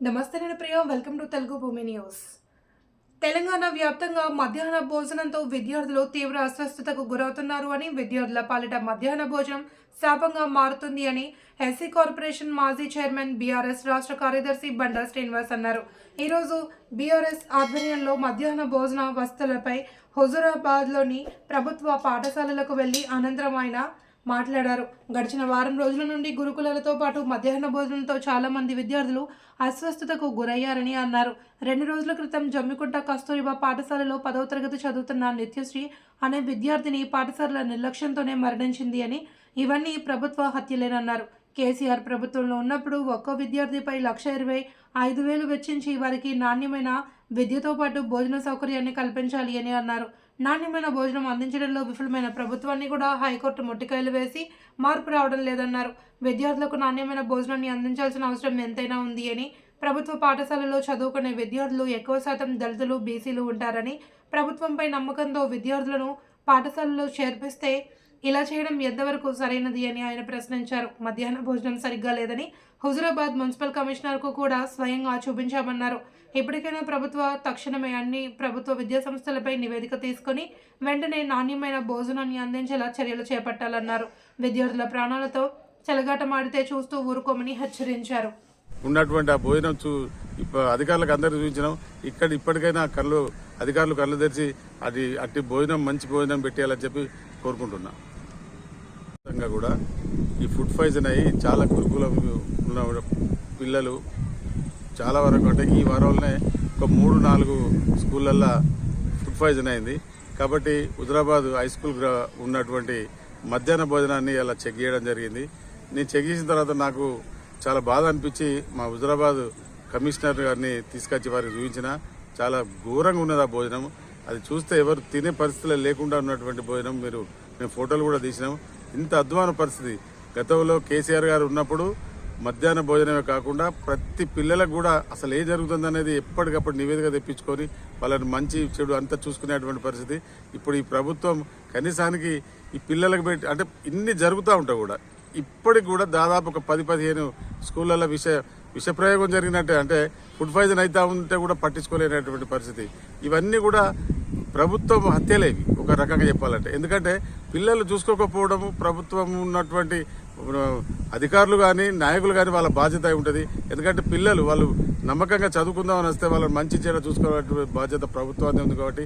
నమస్తే నేను ప్రియ welcome to Telugu భూమి న్యూస్ తెలంగాణ వ్యాప్తంగా మధ్యాహ్న భోజనంతో విద్యార్థులు తీవ్ర అస్వస్థతకు గురవుతున్నారు అని విద్యార్థుల పాలిట మధ్యాహ్న భోజనం శాపంగా మారుతుంది అని ఎస్సీ కార్పొరేషన్ మాజీ చైర్మన్ బీఆర్ఎస్ రాష్ట్ర కార్యదర్శి బండా శ్రీనివాస్ అన్నారు. ఈరోజు బీఆర్ఎస్ ఆధ్వర్యంలో మధ్యాహ్న భోజన వసతులపై హుజురాబాద్లోని ప్రభుత్వ పాఠశాలలకు వెళ్ళి అనంతరం ఆయన మాట్లాడారు. గడిచిన వారం రోజుల నుండి గురుకులాలతో పాటు మధ్యాహ్న భోజనంతో చాలామంది విద్యార్థులు అస్వస్థతకు గురయ్యారని అన్నారు. రెండు రోజుల క్రితం జమ్మికుంట కస్తూరిబా పాఠశాలలో పదవ తరగతి చదువుతున్న నిత్యశ్రీ అనే విద్యార్థిని పాఠశాలల నిర్లక్ష్యంతోనే మరణించింది అని ఇవన్నీ ప్రభుత్వ హత్యలేనన్నారు. కేసీఆర్ ప్రభుత్వంలో ఉన్నప్పుడు ఒక్కో విద్యార్థిపై లక్ష ఇరవై ఐదు వేలు వెచ్చించి వారికి నాణ్యమైన విద్యతో పాటు భోజన సౌకర్యాన్ని కల్పించాలి అని అన్నారు. నాణ్యమైన భోజనం అందించడంలో విఫలమైన ప్రభుత్వాన్ని కూడా హైకోర్టు మొట్టికాయలు వేసి మార్పు రావడం లేదన్నారు. విద్యార్థులకు నాణ్యమైన భోజనాన్ని అందించాల్సిన అవసరం ఎంతైనా ఉంది అని ప్రభుత్వ పాఠశాలలో చదువుకునే విద్యార్థులు ఎక్కువ శాతం దళితులు బీసీలు ఉంటారని ప్రభుత్వంపై నమ్మకంతో విద్యార్థులను పాఠశాలలో చేర్పిస్తే ఇలా చేయడం ఎంతవరకు సరైనది అని ఆయన ప్రశ్నించారు. మధ్యాహ్న భోజనం సరిగ్గా లేదని హుజురాబాద్ మున్సిపల్ కమిషనర్కు కూడా స్వయంగా చూపించామన్నారు. ఇప్పటికైనా ప్రభుత్వ తక్షణమే అన్ని ప్రభుత్వ విద్యా సంస్థలపై నివేదిక తీసుకొని వెంటనే నాణ్యమైన భోజనాన్ని అందించేలా చర్యలు చేపట్టాలన్నారు. విద్యార్థుల ప్రాణాలతో చెలగాటమాడితే చూస్తూ ఊరుకోమని హెచ్చరించారు. ఉన్నటువంటి ఆ భోజనం చూ ఇప్ప- అధికారులకు అందరికీ చూపించినాం. ఇక్కడ ఇప్పటికైనా కళ్ళు అధికారులు కళ్ళు తెరిచి అది అట్టి భోజనం మంచి భోజనం పెట్టేయాలని చెప్పి కోరుకుంటున్నాం. విధంగా కూడా ఈ ఫుడ్ పాయిజన్ అయ్యి చాలా గురుకులం ఉన్న పిల్లలు చాలా వరకు అంటే ఈ వారంలోనే ఒక మూడు నాలుగు స్కూళ్ళల్లో ఫుడ్ పాయిజన్ అయింది. కాబట్టి హుజరాబాద్ హై స్కూల్ ఉన్నటువంటి మధ్యాహ్న భోజనాన్ని అలా చెక్ చేయడం జరిగింది. నేను చెక్ చేసిన తర్వాత నాకు చాలా బాధ అనిపించి మా హుజరాబాద్ కమిషనర్ గారిని తీసుకొచ్చి వారికి చూపించిన. చాలా ఘోరంగా ఉన్నది ఆ భోజనం. అది చూస్తే ఎవరు తినే పరిస్థితులు లేకుండా ఉన్నటువంటి భోజనం మీరు మేము ఫోటోలు కూడా తీసినాం. ఇంత అధ్వాన పరిస్థితి. గతంలో కేసీఆర్ గారు ఉన్నప్పుడు మధ్యాహ్న భోజనమే కాకుండా ప్రతి పిల్లలకు కూడా అసలు ఏం జరుగుతుంది అనేది ఎప్పటికప్పుడు నివేదిక తెప్పించుకొని వాళ్ళని మంచి చెడు అంతా చూసుకునేటువంటి పరిస్థితి. ఇప్పుడు ఈ ప్రభుత్వం కనీసానికి ఈ పిల్లలకు పెట్టి అంటే ఇన్ని జరుగుతూ ఉంటాయి కూడా. ఇప్పటికి కూడా దాదాపు ఒక పది పదిహేను స్కూళ్ళల్లో విష విషప్రయోగం జరిగినట్టే. అంటే ఫుడ్ పాయిజన్ అవుతా ఉంటే కూడా పట్టించుకోలేనటువంటి పరిస్థితి. ఇవన్నీ కూడా ప్రభుత్వం హత్యలేవి ఒక రకంగా చెప్పాలంటే. ఎందుకంటే పిల్లలు చూసుకోకపోవడము ప్రభుత్వం ఉన్నటువంటి అధికారులు కానీ నాయకులు కానీ వాళ్ళ బాధ్యత ఉంటుంది. ఎందుకంటే పిల్లలు వాళ్ళు నమ్మకంగా చదువుకుందామని వస్తే వాళ్ళని మంచి చెడ చూసుకోవాలంటే బాధ్యత ప్రభుత్వాన్ని ఉంది కాబట్టి